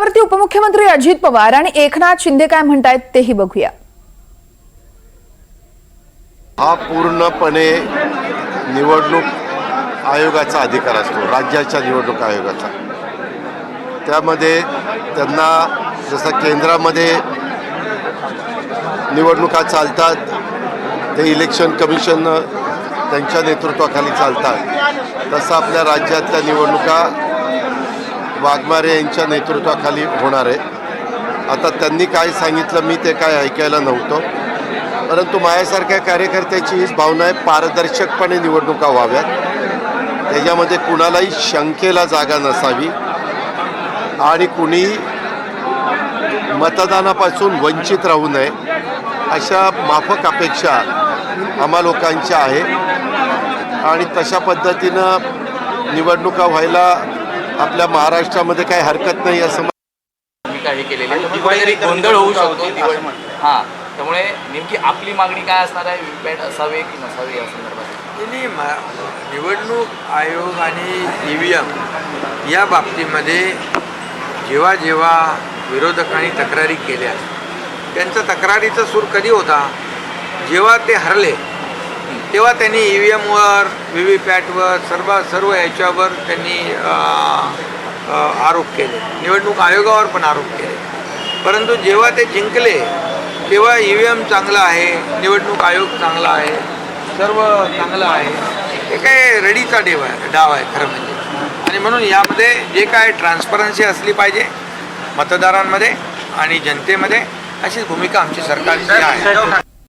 यावरती उपमुख्यमंत्री अजित पवार आणि एकनाथ शिंदे काय म्हणतायत तेही बघूया. हा पूर्णपणे निवडणूक आयोगाचा अधिकार असतो राज्याच्या निवडणूक आयोगाचा. त्यामध्ये त्यांना जसं केंद्रामध्ये निवडणुका चालतात ते इलेक्शन कमिशन त्यांच्या नेतृत्वाखाली चालतात तसं आपल्या राज्यातल्या निवडणुका वाघमारे यांच्या नेतृत्वाखाली होणार आहे. आता त्यांनी काय सांगितलं मी ते काय ऐकायला नव्हतं. परंतु माझ्यासारख्या कार्यकर्त्याची हीच भावना आहे पारदर्शकपणे निवडणुका व्हाव्यात. त्याच्यामध्ये कुणालाही शंकेला जागा नसावी. आणि कुणी मतदानापासून वंचित राहू नये अशा माफक अपेक्षा आम्हा लोकांच्या आहे. आणि तशा पद्धतीनं निवडणुका व्हायला आपल्या महाराष्ट्रामध्ये काही हरकत नाही असं भूमिका हे केलेली आहे. कुठेतरी गोंधळ होऊ शकतो दिवाळी हां त्यामुळे नेमकी आपली मागणी काय असणार आहे? व्हीपॅट असावे की नसावे या संदर्भात? त्यांनी म- निवडणूक आयोग आणि ई व्ही एम या बाबतीमध्ये जेव्हा जेव्हा विरोधकांनी तक्रारी केल्या त्यांचा तक्रारीचा सूर कधी होता? जेव्हा ते हरले तेव्हा त्यांनी ई व्ही एमवर व्ही व्ही पॅटवर सर्व सर्व याच्यावर त्यांनी आरोप केले. निवडणूक आयोगावर पण आरोप केले. परंतु जेव्हा ते जिंकले तेव्हा ई व्ही एम चांगला आहे निवडणूक आयोग चांगला आहे सर्व चांगलं आहे. हे काय रेडीचा डेव आहे डाव आहे खरं म्हणजे. आणि म्हणून यामध्ये जे काय ट्रान्सपरन्सी असली पाहिजे मतदारांमध्ये आणि जनतेमध्ये अशीच भूमिका आमची सरकारची आहे.